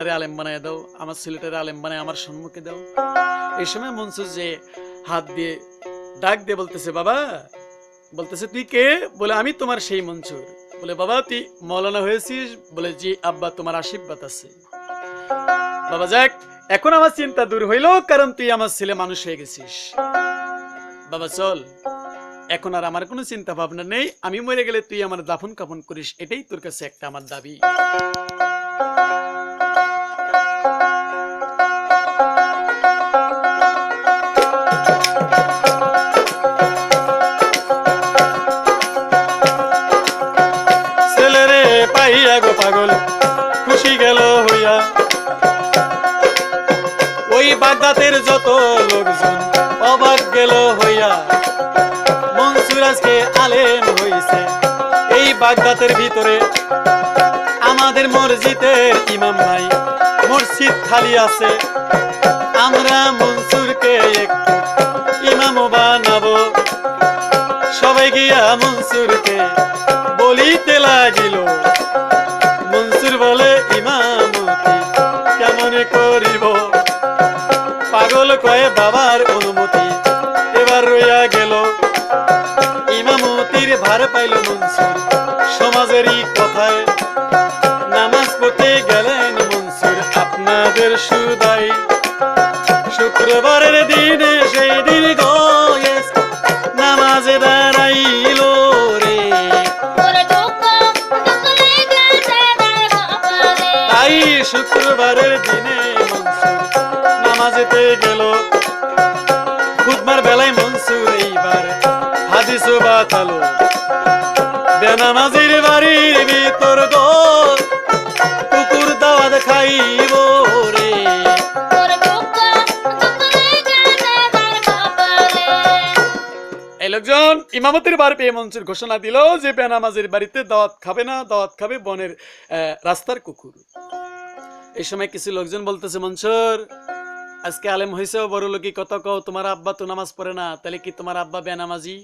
আলেম বানায় দাও, আমার ছেলেটারে আলেম বানায় আমার সম্মুখে দাও। এই সময় মনসুর যে হাত দিয়ে ডাক দিয়ে বলতেছে, বাবা, বলতেছে, তুই কে? বলে, আমি তোমার সেই মনসুর। বলে, বাবা, তুই মৌলানা হয়েছিস। বলে, জি আব্বা, তোমার আশীর্বাদ আছে। বাবা, যাক, এখন আমার চিন্তা দূর হইল, কারণ তুই আমার ছেলে মানুষ হয়ে গেছিস। বাবা, চল, এখন আর আমার কোনো চিন্তা ভাবনা নেই। আমি মরে গেলে তুই আমার দাফন কাফন করিস। এটাই তোর কাছে একটা আমার দাবি। পাগল খুশি গেল হইয়া। ওই বাগদাতের যত লোকজন অবাক গেল হইয়া। মনসুর আজকে আলেম হইছে। এই বাগদাতের ভিতরে আমাদের মসজিদের ইমাম নাই, মসজিদ খালি আছে। আমরা মনসুরকে একটু ইমাম বানাবো। সবাই গিয়া মনসুরকে বলিতে লাগিল। শুক্রবারের দিনে নামাজেতে গেল। খুদমার বেলায় মনসুর এইবার হাদিস বাতালো। বেনামাজির বাড়ির ভিতর কুকুর দাওয়াত খাইব রে। লোকজন ইমামতির বার পেয়ে মনসুর ঘোষণা দিল যে বেনামাজির বাড়িতে দাওয়াত খাবে না দাওয়াত খাবে বনের রাস্তার কুকুর। এই সময় কিছু লোকজন বলতেছে, মনসুর, আজকে আলেম হয়েছেও বড় লোকি কত কও, তোমার আব্বা তো নামাজ পড়ে না, তাহলে কি তোমার আব্বা বেনামাজি?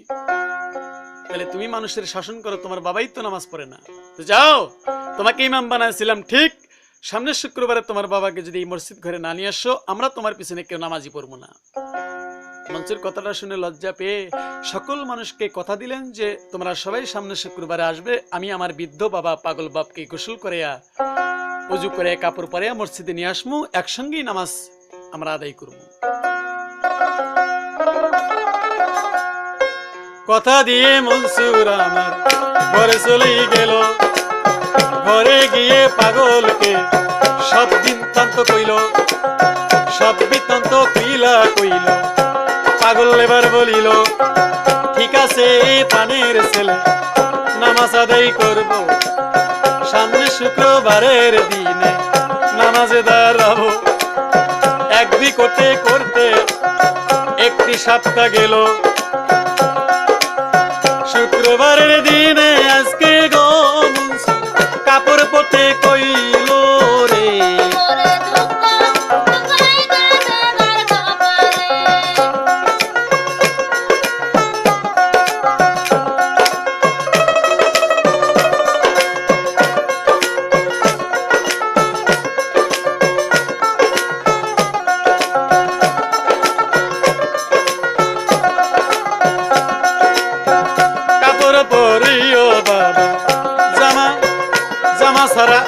তাহলে তুমি মানুষের শাসন করো, তোমার বাবাই তো নামাজ পড়ে না। তো যাও, তোমাকে ইমাম বানাইছিলাম, ঠিক সামনের শুক্রবারে তোমার বাবাকে যদি এই মসজিদ ঘরে না নিয়ে আসো, আমরা তোমার পিছনে কেউ নামাজি পড়ব না। মঞ্চের কথাটা শুনে লজ্জা পেয়ে সকল মানুষকে কথা দিলেন যে, তোমরা সবাই সামনে শুক্রবারে আসবে, আমি আমার বৃদ্ধ বাবা পাগল বাপকে গোসল করিয়া উজু করে কাপড় পরে মসজিদে নিয়ে আসমু, একসঙ্গেই নামাজ আমরা আদায় করব। কথা দিয়ে মনসুর আমার, ঘরে চলেই গেল। ঘরে গিয়ে পাগলকে সব বৃত্তান্ত কইল সব বৃত্তান্ত কইলা কইল। পাগল এবার বলিল, ঠিক আছে পানের ছেলে, নামাজ আদায় করব। শুক্রবারের দিনে নামাজে দাঁড়াবো। একদি করতে করতে একটি সপ্তাহ গেল।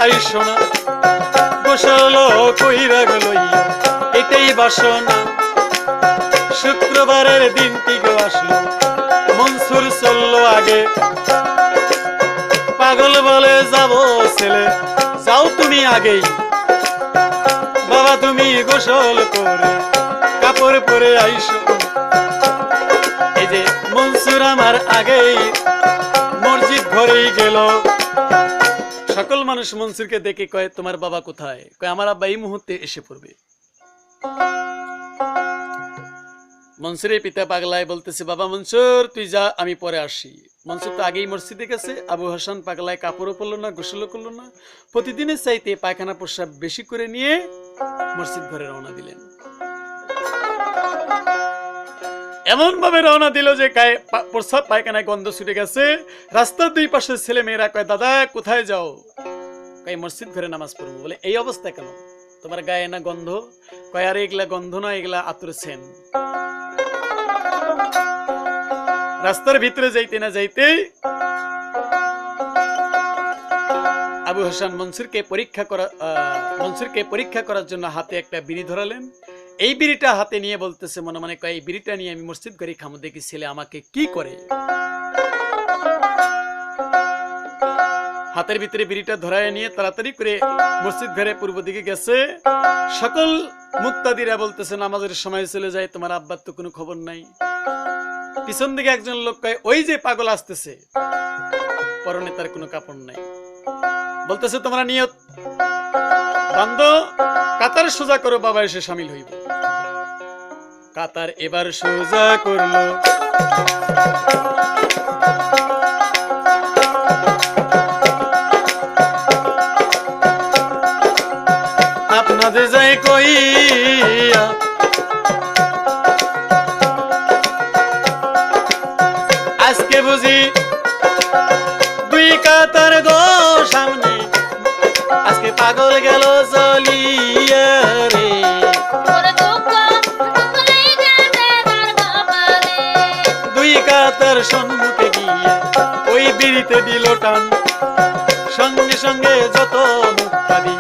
জামা সারা আইসো না গোসল কইরা লইয়া এটাই বাসনা। শুক্রবারের দিনটি গো আসলো, মনসুর চলল আগে। পাগল বলে যাব ছেলে, যাও তুমি আগেই। বাবা তুমি গোসল করে কাপড় পরে আইসো। এই যে মনসুর আমার আগেই মসজিদ ঘরেই গেল। সকল মানুষ মনসুরকে দেখে কয়, তোমার বাবা কোথায়? কয়, আমার আব্বা এই মুহূর্তে এসে পড়বে। মনসুরের পিতা পাগলায় বলতেছে, বাবা মনসুর, তুই যা, আমি পরে আসি। মনসুর তো আগেই মসজিদে গেছে। আবু হাসান পাগলায় কাপড়ও পরলো না, গোসলও করল না। প্রতিদিনের চাইতে পায়খানা প্রস্রাব বেশি করে নিয়ে মসজিদ ঘরে রওনা দিলেন। এমন ভাবে রওনা দিল যে গায়ে প্রস্রাব পায়খানায় গন্ধ ছুটে গেছে। রাস্তার দুই পাশে ছেলে মেয়েরা কয়, দাদা, কোথায় যাও? কয় মসজিদ ঘরে নামাজ পড়ব। বলে, এই অবস্থা কেন? তোমার গায়ে না গন্ধ? কয়, আরে, এগুলা গন্ধ না এগুলা আতর সেন। রাস্তার ভিতরে যাইতে না যাইতে আবু হাসান মনসুরকে পরীক্ষা করা মনসুরকে পরীক্ষা করার জন্য হাতে একটা বিড়ি ধরালেন। এই বিড়িটা হাতে নিয়ে বলতেছে, মনে মনে কয়, এই বিড়িটা নিয়ে আমি মসজিদ ঘরে খামো, দেখি ছেলে আমাকে কি করে? হাতের ভিতরে বিড়িটা ধরায় নিয়ে তাড়াতাড়ি করে মসজিদ ঘরে পূর্ব দিকে গেছে। সকল মুক্তাদিরা বলতেছে, নামাজের সময় চলে যায় তোমার আব্বার তো কোনো খবর নাই। পিছন দিকে একজন লোক কয়, ওই যে পাগল আসতেছে। পরনে তার কোনো কাপড় নাই। বলতেছে, তোমরা নিয়ত বান্ধ, কাতার সোজা করো, বাবা এসে সামিল হইব। কাতার এবার সোজা করল। কাতার সম্মুখে গিয়ে ওই বিড়িতে দিল টান। সঙ্গে সঙ্গে যত মুক্তাদি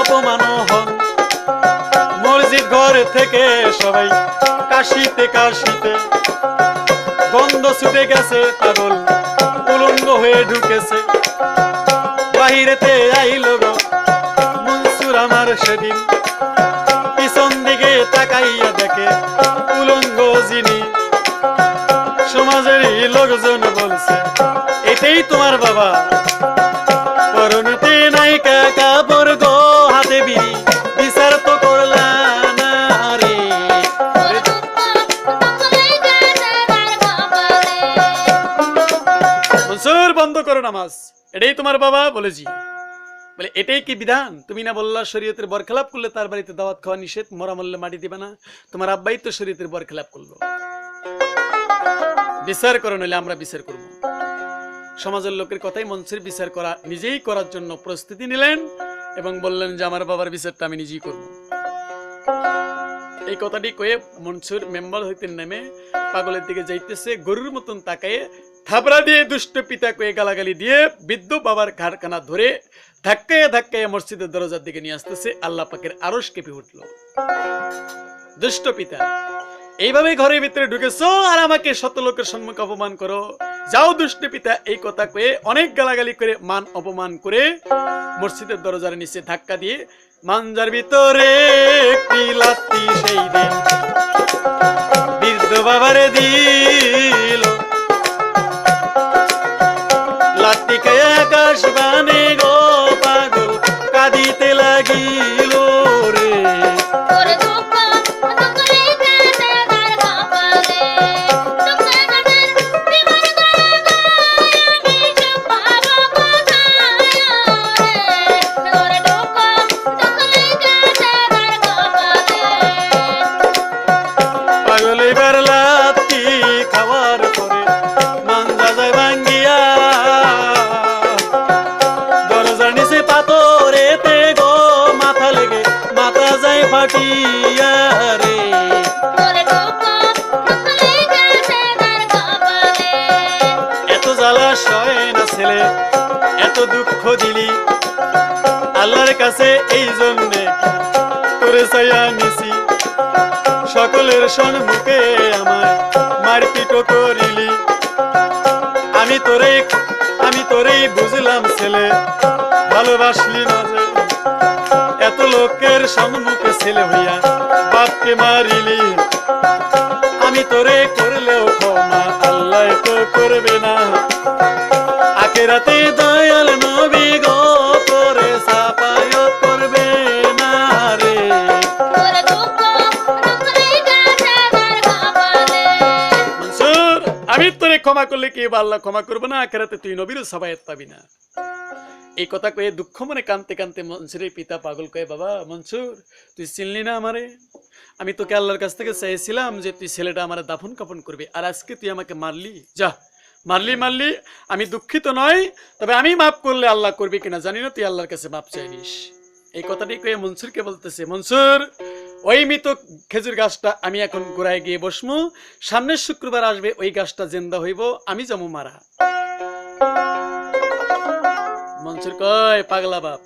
অপমান হন। মসজিদ ঘর থেকে সবাই কাশিতে কাশিতে, গন্ধ ছুটে গেছে পাগল, উলঙ্গ হয়ে ঢুকেছে। বাহিরেতে আইল গো মনসুর আমার সেদিন। সমাজের লোকজন বলছে, এটাই তোমার বাবা। তোমার বলেছি বলে এটাই কি বিধান? তুমি না বললা শরীয়তের বরখেলাপ করলে তার বাড়িতে দাওয়াত খাওয়া নিষেধ, মরা মাটি দিবে না। তোমার আব্বাই তো শরীয়তের বরখেলাপ করল। বিচার করো নইলে আমরা বিচার করব। সমাজের লোকের কথাই মনসুর বিচার করা, নিজেই করার জন্য প্রস্তুতি নিলেন এবং বললেন যে, আমার বাবার বিচারটা আমি নিজেই করব। এই কথাটি কয়ে মনসুর মেম্বার হইতে নেমে পাগলের দিকে যাইতেছে, গরুর মতন তাকায়ে থাবড়া দিয়ে দুষ্ট পিতা কয়ে গালাগালি দিয়ে বৃদ্ধ বাবার ঘাড়খানা ধরে ধাক্কায় ধাক্কায় মসজিদের দরজার দিকে নিয়ে আসতেছে। আল্লাহ পাকের আরস কেঁপে উঠল। দুষ্ট পিতা এইভাবে ঘরের ভিতরে ঢুকেছো আর আমাকে শত লোকের সম্মুখে অপমান করো। যাও দুষ্ট পিতা, এই কথা কয়ে অনেক গালাগালি করে মান অপমান করে মসজিদের দরজার নিচে ধাক্কা দিয়ে মানজার ভিতরে লাত্তি বাবারে দিল। লাত্তি খেয়ে আকাশ বানে সকলের সম্মুখে আমার মারপিটও করিলি। আমি তোরে, আমি তোরেই বুঝলাম ছেলে, ভালোবাসলি না যে। এত লোকের সম্মুখে ছেলে হইয়া বাপকে মারিলি। আমি তোরে করলেও ক্ষমা আল্লাহ তো করবে না। আখেরাতে দয়াল নবী গো করে সাপায় করবে না রে। আমি তোরে ক্ষমা করলে কে বাল্লা ক্ষমা করব না? আখেরাতে তুই নবীর সবাই পাবি না। এই কথা কয়ে দুঃখ মনে কানতে কানতে মনসুরের পিতা পাগল কয়ে, বাবা, মনসুর, তুই চিনলি না আমারে? আমি তোকে আল্লাহর কাছ থেকে চাইছিলাম যে তুই ছেলেটা আমার দাফন কাপন করবি, আর আজকে তুই আমাকে মারলি। যা, মারলি মারলি, আমি দুঃখিত নয় তবে আমি মাফ করলে আল্লাহ করবি কিনা জানি না, তুই আল্লাহর কাছে মাপ চাইনিস। এই কথাটি কয়ে মনসুরকে বলতেছে, মনসুর, ওই মৃত খেজুর গাছটা আমি এখন গোড়ায় গিয়ে বসমু, সামনের শুক্রবার আসবে, ওই গাছটা জেন্দা হইব, আমি যাব মারা। মনসুর কয়, পাগলা বাপ।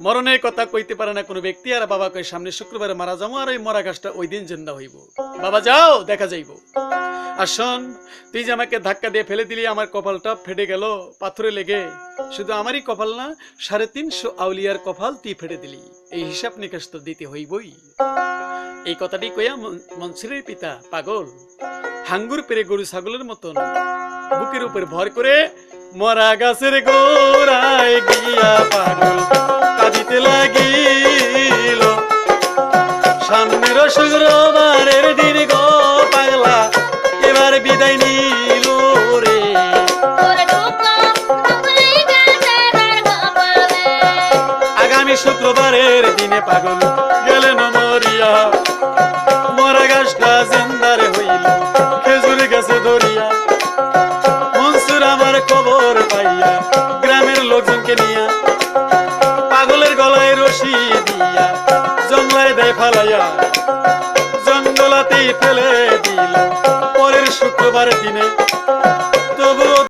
মরণের কথা কইতে পারে না কোনো ব্যক্তি, আর বাবা কয় সামনে শুক্রবারে মারা যাব, আর ওই মরা গাছটা ওই দিন জিন্দা হইব। বাবা, যাও, দেখা যাইব। আর শোন, তুই যে আমাকে ধাক্কা দিয়ে ফেলে দিলি, আমার কপালটা ফেটে গেল পাথরে লেগে। শুধু আমারই কপাল না, সাড়ে তিনশো আউলিয়ার কপাল তুই ফেটে দিলি। এই হিসাব নিকাশ তো দিতে হইবই। এই কথাটি কইয়া মন- মনসুরের পিতা পাগল, হাঙ্গুর পেরে গরু ছাগলের মতন বুকের উপর ভর করে মরা গাছের গোড়ায় গিয়া পাগল কাঁদিতে লাগিল। সামনের শুক্রবারের দিন গো পাগলা এবার বিদায় নিল রে। আগামী শুক্রবারের দিনে পাগল